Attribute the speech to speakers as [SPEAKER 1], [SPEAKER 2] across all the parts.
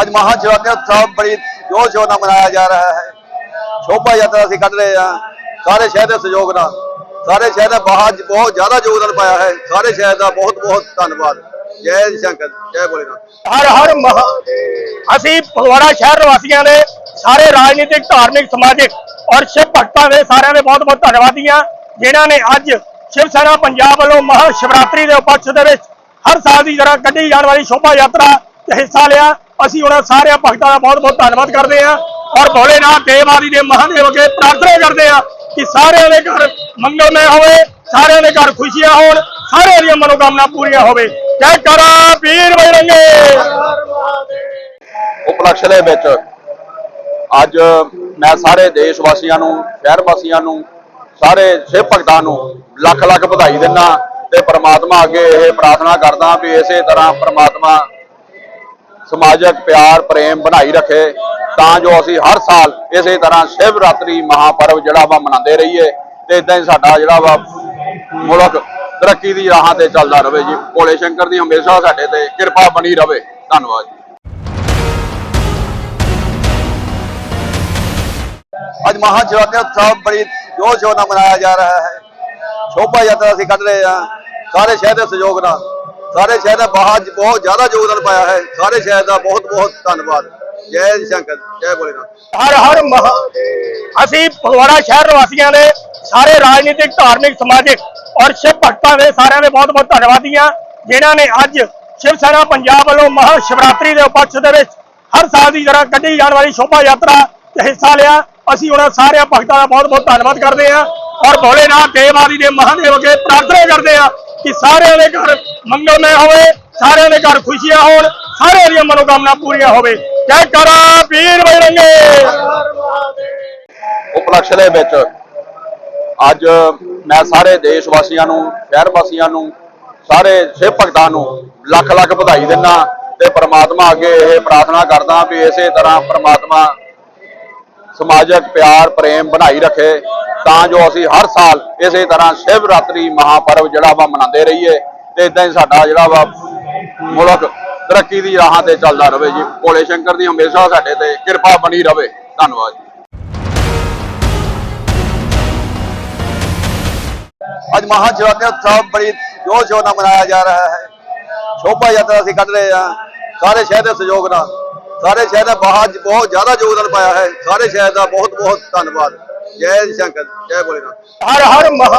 [SPEAKER 1] ਅੱਜ ਮਹਾ ਸ਼ਿਵਰਾਤਰੀ ਉਤਸਵ ਬੜੀ ਜੋਰ ਸ਼ੋਰ ਨਾਲ ਮਨਾਇਆ ਜਾ ਰਿਹਾ ਹੈ। ਸ਼ੋਭਾ ਯਾਤਰਾ ਅਸੀਂ ਕੱਢ ਰਹੇ ਹਾਂ। ਸਾਰੇ ਸ਼ਹਿਰ ਦੇ ਸਹਿਯੋਗ ਨਾਲ। ਸਾਰੇ ਸ਼ਹਿਰ ਦਾ ਬਾਹਰ ਬਹੁਤ ਜ਼ਿਆਦਾ ਯੋਗਦਾਨ ਪਾਇਆ ਹੈ। ਸਾਰੇ ਸ਼ਹਿਰ ਦਾ ਬਹੁਤ ਬਹੁਤ ਧੰਨਵਾਦ। ਜੈ ਸ਼ੰਕਰ, ਜੈ ਭੋਲੇਨਾਥ।
[SPEAKER 2] ਹਰ ਹਰ ਮਹਾ ਅਸੀਂ ਫਗਵਾੜਾ ਸ਼ਹਿਰ ਵਾਸੀਆਂ ਦੇ ਸਾਰੇ ਰਾਜਨੀਤਿਕ, ਧਾਰਮਿਕ, ਸਮਾਜਿਕ ਔਰ ਸ਼ਿਵ ਭਗਤਾਂ ਦੇ ਸਾਰਿਆਂ ਦੇ ਬਹੁਤ ਬਹੁਤ ਧੰਨਵਾਦੀ ਹਾਂ, ਜਿਨ੍ਹਾਂ ਨੇ ਅੱਜ ਸ਼ਿਵ ਸੈਨਾ ਪੰਜਾਬ ਵੱਲੋਂ ਮਹਾ ਸ਼ਿਵਰਾਤਰੀ ਦੇ ਉਪਲਕਸ਼ ਦੇ ਵਿੱਚ ਹਰ ਸਾਲ ਦੀ ਤਰ੍ਹਾਂ ਕੱਢੀ ਜਾਣ ਵਾਲੀ ਸ਼ੋਭਾ ਯਾਤਰਾ 'ਚ ਹਿੱਸਾ ਲਿਆ। ਅਸੀਂ ਉਹਨਾਂ ਸਾਰਿਆਂ ਭਗਤਾਂ ਦਾ ਬਹੁਤ ਬਹੁਤ ਧੰਨਵਾਦ ਕਰਦੇ ਹਾਂ ਔਰ ਭੋਲੇਨਾਥ ਦੇਵ ਆਦਿ ਦੇ ਮਹਾਦੇਵ ਅੱਗੇ ਪ੍ਰਾਰਥਨਾ ਕਰਦੇ ਹਾਂ ਕਿ ਸਾਰਿਆਂ ਦੇ ਘਰ ਮੰਗਲਮय ਹੋਵੇ, ਸਾਰਿਆਂ ਦੇ ਘਰ ਖੁਸ਼ੀਆਂ ਹੋਣ, ਸਾਰਿਆਂ ਦੀਆਂ ਮਨੋਕਾਮਨਾ ਪੂਰੀਆਂ ਹੋਵੇ। ਜੈ ਕਰਾ ਵੀਰ ਬਜਰੰਗੇ।
[SPEAKER 3] ਉਪਲਕਸ਼ ਦੇ ਵਿੱਚ ਅੱਜ ਮੈਂ ਸਾਰੇ ਦੇਸ਼ ਵਾਸੀਆਂ ਨੂੰ ਸ਼ਹਿਰ ਵਾਸੀਆਂ ਨੂੰ, ਸਾਰੇ ਸਿੱਖ ਭਗਤਾਂ ਨੂੰ ਲੱਖ ਲੱਖ ਵਧਾਈ ਦਿੰਦਾ ਤੇ ਪ੍ਰਮਾਤਮਾ ਅੱਗੇ ਇਹ ਪ੍ਰਾਰਥਨਾ ਕਰਦਾ ਵੀ ਇਸੇ ਤਰ੍ਹਾਂ ਪ੍ਰਮਾਤਮਾ ਸਮਾਜਿਕ ਪਿਆਰ, ਪ੍ਰੇਮ ਬਣਾਈ ਰੱਖੇ ਤਾਂ ਜੋ ਅਸੀਂ ਹਰ ਸਾਲ ਇਸੇ ਤਰ੍ਹਾਂ ਸ਼ਿਵਰਾਤਰੀ ਮਹਾਪਰਵ ਜਿਹੜਾ ਵਾ ਮਨਾਉਂਦੇ ਰਹੀਏ ਤੇ ਇਦਾਂ ਹੀ ਸਾਡਾ ਜਿਹੜਾ ਵਾ ਮੁਲਕ ਤਰੱਕੀ ਦੀ ਰਾਹਾਂ ਤੇ ਚੱਲਦਾ ਰਹੇ ਜੀ। ਭੋਲੇ ਸ਼ੰਕਰ ਦੀ ਹਮੇਸ਼ਾ ਸਾਡੇ ਤੇ ਕਿਰਪਾ ਬਣੀ ਰਹੇ ਧੰਨਵਾਦ ਜੀ।
[SPEAKER 1] ਅੱਜ ਮਹਾ ਸ਼ਿਵਰਾਤਰੀ ਉਤਸਵ ਬੜੀ ਜੋਰ ਸ਼ੋਰ ਨਾਲ ਮਨਾਇਆ ਜਾ ਰਿਹਾ ਹੈ। ਸ਼ੋਭਾ ਯਾਤਰਾ ਅਸੀਂ ਕੱਢ ਰਹੇ ਹਾਂ। ਸਾਰੇ ਸ਼ਹਿਰ ਦੇ ਸਹਿਯੋਗ ਨਾਲ। ਸਾਰੇ ਸ਼ਹਿਰ ਦਾ ਬਾਹਰ ਬਹੁਤ ਜ਼ਿਆਦਾ ਯੋਗਦਾਨ ਪਾਇਆ ਹੈ। ਸਾਰੇ ਸ਼ਹਿਰ ਦਾ ਬਹੁਤ ਬਹੁਤ ਧੰਨਵਾਦ। ਜੈ ਸ਼ੰਕਰ, ਜੈ ਭੋਲੇਨਾਥ।
[SPEAKER 2] ਹਰ ਹਰ ਮਹਾ ਅਸੀਂ ਫਗਵਾੜਾ ਸ਼ਹਿਰ ਵਾਸੀਆਂ ਦੇ ਸਾਰੇ ਰਾਜਨੀਤਿਕ, ਧਾਰਮਿਕ, ਸਮਾਜਿਕ ਔਰ ਸ਼ਿਵ ਭਗਤਾਂ ਦੇ ਸਾਰਿਆਂ ਦੇ ਬਹੁਤ ਬਹੁਤ ਧੰਨਵਾਦੀ ਹਾਂ ਜਿਨ੍ਹਾਂ ਨੇ ਅੱਜ ਸ਼ਿਵ ਸੈਨਾ ਪੰਜਾਬ ਵੱਲੋਂ ਮਹਾ ਸ਼ਿਵਰਾਤਰੀ ਦੇ ਉਪਲਕਸ਼ ਦੇ ਵਿੱਚ ਹਰ ਸਾਲ ਦੀ ਤਰ੍ਹਾਂ ਕੱਢੀ ਜਾਣ ਵਾਲੀ ਸ਼ੋਭਾ ਯਾਤਰਾ 'ਚ ਹਿੱਸਾ ਲਿਆ। ਅਸੀਂ ਉਹਨਾਂ ਸਾਰਿਆਂ ਭਗਤਾਂ ਦਾ ਬਹੁਤ ਬਹੁਤ ਧੰਨਵਾਦ ਕਰਦੇ ਹਾਂ ਔਰ ਭੋਲੇਨਾਥ ਦੇਵ ਆਦਿ ਦੇ ਮਹਾਦੇਵ ਅੱਗੇ ਪ੍ਰਾਰਥਨਾ ਕਰਦੇ ਹਾਂ ਕਿ ਸਾਰਿਆਂ ਦੇ ਘਰ ਮੰਗਲਮय ਹੋਵੇ, ਸਾਰਿਆਂ ਦੇ ਘਰ ਖੁਸ਼ੀਆਂ ਹੋਣ, ਸਾਰਿਆਂ ਦੀਆਂ ਮਨੋਕਾਮਨਾ ਪੂਰੀਆਂ ਹੋਵੇ। ਜੈ ਕਰਾ ਵੀਰ ਬਜਰੰਗੇ।
[SPEAKER 3] ਉਪਲਕਸ਼ ਦੇ ਵਿੱਚ ਅੱਜ ਮੈਂ ਸਾਰੇ ਦੇਸ਼ ਵਾਸੀਆਂ ਨੂੰ ਸ਼ਹਿਰ ਵਾਸੀਆਂ ਨੂੰ, ਸਾਰੇ ਸਿੱਖ ਭਗਤਾਂ ਨੂੰ ਲੱਖ ਲੱਖ ਵਧਾਈ ਦਿੰਦਾ ਤੇ ਪ੍ਰਮਾਤਮਾ ਅੱਗੇ ਇਹ ਪ੍ਰਾਰਥਨਾ ਕਰਦਾ ਵੀ ਇਸੇ ਤਰ੍ਹਾਂ ਪ੍ਰਮਾਤਮਾ ਸਮਾਜਿਕ ਪਿਆਰ, ਪ੍ਰੇਮ ਬਣਾਈ ਰੱਖੇ ਤਾਂ ਜੋ ਅਸੀਂ ਹਰ ਸਾਲ ਇਸੇ ਤਰ੍ਹਾਂ ਸ਼ਿਵਰਾਤਰੀ ਮਹਾਪਰਵ ਜਿਹੜਾ ਵਾ ਮਨਾਉਂਦੇ ਰਹੀਏ ਤੇ ਇਦਾਂ ਹੀ ਸਾਡਾ ਜਿਹੜਾ ਵਾ ਮੁਲਕ ਤਰੱਕੀ ਦੀ ਰਾਹਾਂ ਤੇ ਚੱਲਦਾ ਰਹੇ ਜੀ। ਭੋਲੇ ਸ਼ੰਕਰ ਦੀ ਹਮੇਸ਼ਾ ਸਾਡੇ ਤੇ ਕਿਰਪਾ ਬਣੀ ਰਹੇ ਧੰਨਵਾਦ ਜੀ।
[SPEAKER 1] ਅੱਜ ਮਹਾ ਸ਼ਿਵਰਾਤਰੀ ਉਤਸਵ ਬੜੀ ਜੋਰ ਸ਼ੋਰ ਨਾਲ ਮਨਾਇਆ ਜਾ ਰਿਹਾ ਹੈ। ਸ਼ੋਭਾ ਯਾਤਰਾ ਅਸੀਂ ਕੱਢ ਰਹੇ ਹਾਂ। ਸਾਰੇ ਸ਼ਹਿਰ ਦੇ ਸਹਿਯੋਗ ਨਾਲ। ਸਾਰੇ ਸ਼ਹਿਰ ਦਾ ਬਾਹਰ ਬਹੁਤ ਜ਼ਿਆਦਾ ਯੋਗਦਾਨ ਪਾਇਆ ਹੈ। ਸਾਰੇ ਸ਼ਹਿਰ ਦਾ ਬਹੁਤ ਬਹੁਤ ਧੰਨਵਾਦ। ਜੈ ਸ਼ੰਕਰ, ਜੈ ਭੋਲੇਨਾਥ।
[SPEAKER 2] ਹਰ ਹਰ ਮਹਾ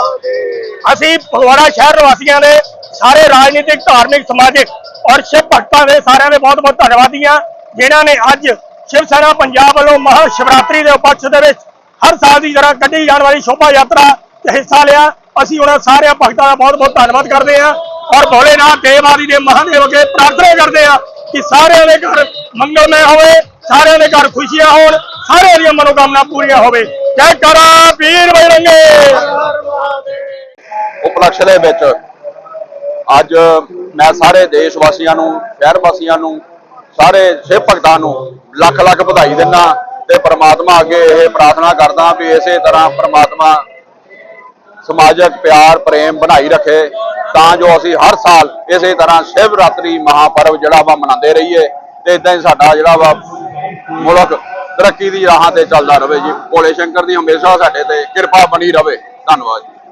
[SPEAKER 2] ਅਸੀਂ ਫਗਵਾੜਾ ਸ਼ਹਿਰ ਵਾਸੀਆਂ ਦੇ ਸਾਰੇ ਰਾਜਨੀਤਿਕ, ਧਾਰਮਿਕ, ਸਮਾਜਿਕ ਔਰ ਸ਼ਿਵ ਭਗਤਾਂ ਦੇ ਸਾਰਿਆਂ ਦੇ ਬਹੁਤ ਬਹੁਤ ਧੰਨਵਾਦੀ ਹਾਂ ਜਿਨ੍ਹਾਂ ਨੇ ਅੱਜ ਸ਼ਿਵ ਸੈਨਾ ਪੰਜਾਬ ਵੱਲੋਂ ਮਹਾ ਸ਼ਿਵਰਾਤਰੀ ਦੇ ਉਪਲਕਸ਼ ਦੇ ਵਿੱਚ ਹਰ ਸਾਲ ਦੀ ਤਰ੍ਹਾਂ ਕੱਢੀ ਜਾਣ ਵਾਲੀ ਸ਼ੋਭਾ ਯਾਤਰਾ 'ਚ ਹਿੱਸਾ ਲਿਆ। ਅਸੀਂ ਉਹਨਾਂ ਸਾਰਿਆਂ ਭਗਤਾਂ ਦਾ ਬਹੁਤ ਬਹੁਤ ਧੰਨਵਾਦ ਕਰਦੇ ਹਾਂ ਔਰ ਭੋਲੇਨਾਥ ਦੇਵ ਆਦਿ ਦੇ ਮਹਾਦੇਵ ਅੱਗੇ ਪ੍ਰਾਰਥਨਾ ਕਰਦੇ ਹਾਂ। ਕਿ ਸਾਰਿਆਂ ਦੇ ਘਰ ਮੰਗਲਮय ਹੋਵੇ, ਸਾਰਿਆਂ ਦੇ ਘਰ ਖੁਸ਼ੀਆਂ ਹੋਣ, ਸਾਰਿਆਂ ਦੀਆਂ ਮਨੋਕਾਮਨਾ ਪੂਰੀਆਂ ਹੋਵੇ। ਜੈ ਕਰਾ ਵੀਰ ਬਜਰੰਗੇ।
[SPEAKER 3] ਉਪਲਕਸ਼ ਦੇ ਵਿੱਚ ਅੱਜ ਮੈਂ ਸਾਰੇ ਦੇਸ਼ ਵਾਸੀਆਂ ਨੂੰ ਸ਼ਹਿਰ ਵਾਸੀਆਂ ਨੂੰ, ਸਾਰੇ ਸਿੱਖ ਭਗਤਾਂ ਨੂੰ ਲੱਖ ਲੱਖ ਵਧਾਈ ਦਿੰਦਾ ਤੇ ਪ੍ਰਮਾਤਮਾ ਅੱਗੇ ਇਹ ਪ੍ਰਾਰਥਨਾ ਕਰਦਾ ਵੀ ਇਸੇ ਤਰ੍ਹਾਂ ਪ੍ਰਮਾਤਮਾ ਸਮਾਜਿਕ ਪਿਆਰ, ਪ੍ਰੇਮ ਬਣਾਈ ਰੱਖੇ ਤਾਂ ਜੋ ਅਸੀਂ ਹਰ ਸਾਲ ਇਸੇ ਤਰ੍ਹਾਂ ਸ਼ਿਵ ਰਾਤਰੀ ਮਹਾਪਰਵ ਜਿਹੜਾ ਵਾ ਮਨਾਉਂਦੇ ਰਹੀਏ ਤੇ ਇਦਾਂ ਹੀ ਸਾਡਾ ਜਿਹੜਾ ਵਾ ਮੁਲਕ ਤਰੱਕੀ ਦੀ ਰਾਹਾਂ ਤੇ ਚੱਲਦਾ ਰਹੇ ਜੀ। ਭੋਲੇ ਸ਼ੰਕਰ ਦੀ ਹਮੇਸ਼ਾ ਸਾਡੇ ਤੇ ਕਿਰਪਾ ਬਣੀ ਰਹੇ ਧੰਨਵਾਦ ਜੀ।